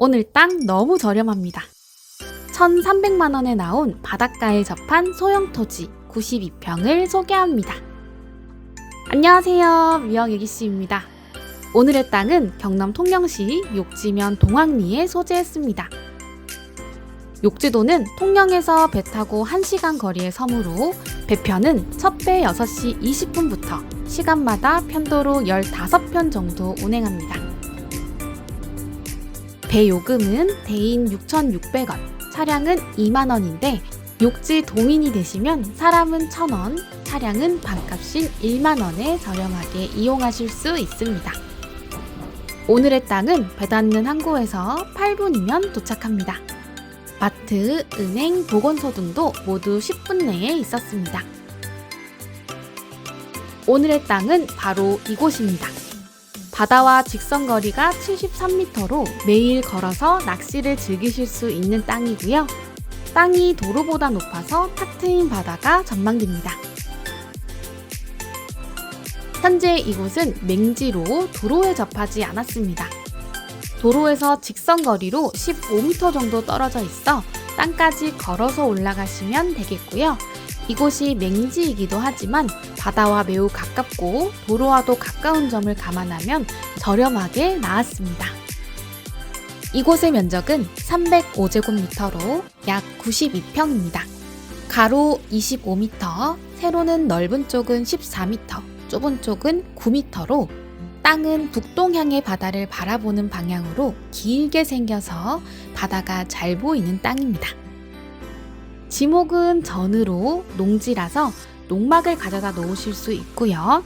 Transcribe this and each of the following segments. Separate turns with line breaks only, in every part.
오늘 땅 너무 저렴합니다. 1,300만 원에 나온 바닷가에 접한 소형 토지 92평을 소개합니다. 안녕하세요. 미영 예기씨입니다. 오늘의 땅은 경남 통영시 욕지면 동학리에 소재했습니다. 욕지도는 통영에서 배 타고 1시간 거리의 섬으로 배편은 첫 배 6시 20분부터 시간마다 편도로 15편 정도 운행합니다. 배 요금은 대인 6,600원, 차량은 2만원인데 욕지 도민이 되시면 사람은 1,000원, 차량은 반값인 1만원에 저렴하게 이용하실 수 있습니다. 오늘의 땅은 배 닿는 항구에서 8분이면 도착합니다. 마트, 은행, 보건소 등도 모두 10분 내에 있었습니다. 오늘의 땅은 바로 이곳입니다. 바다와 직선 거리가 73m로 매일 걸어서 낚시를 즐기실 수 있는 땅이고요. 땅이 도로보다 높아서 탁 트인 바다가 전망됩니다. 현재 이곳은 맹지로 도로에 접하지 않았습니다. 도로에서 직선 거리로 15m 정도 떨어져 있어 땅까지 걸어서 올라가시면 되겠고요. 이곳이 맹지이기도 하지만 바다와 매우 가깝고 도로와도 가까운 점을 감안하면 저렴하게 나왔습니다. 이곳의 면적은 305제곱미터로 약 92평입니다. 가로 25m, 세로는 넓은 쪽은 14m, 좁은 쪽은 9m로 땅은 북동향의 바다를 바라보는 방향으로 길게 생겨서 바다가 잘 보이는 땅입니다. 지목은 전으로 농지라서 농막을 가져다 놓으실 수 있고요.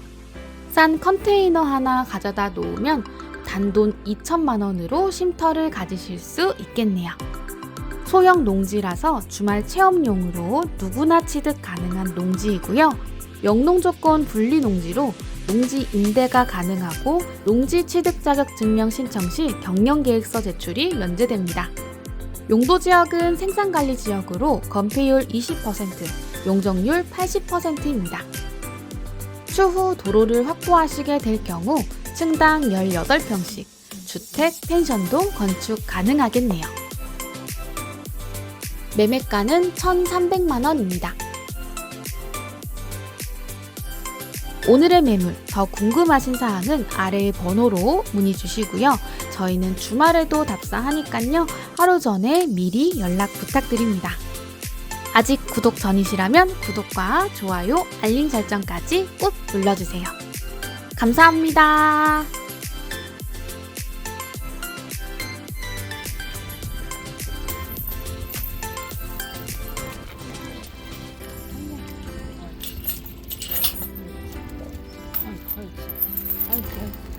싼 컨테이너 하나 가져다 놓으면 단돈 2천만 원으로 쉼터를 가지실 수 있겠네요. 소형 농지라서 주말 체험용으로 누구나 취득 가능한 농지이고요. 영농 조건 분리 농지로 농지 임대가 가능하고 농지 취득 자격 증명 신청 시 경영 계획서 제출이 면제됩니다. 용도 지역은 생산 관리 지역으로 건폐율 20%, 용적률 80%입니다. 추후 도로를 확보하시게 될 경우 층당 18평씩 주택 펜션도 건축 가능하겠네요. 매매가는 1,300만 원입니다. 오늘의 매물 더 궁금하신 사항은 아래의 번호로 문의 주시고요. 저희는 주말에도 답사하니깐요. 하루 전에 미리 연락 부탁드립니다. 아직 구독 전이시라면 구독과 좋아요, 알림 설정까지 꾹 눌러주세요. 감사합니다.
Okay. Okay.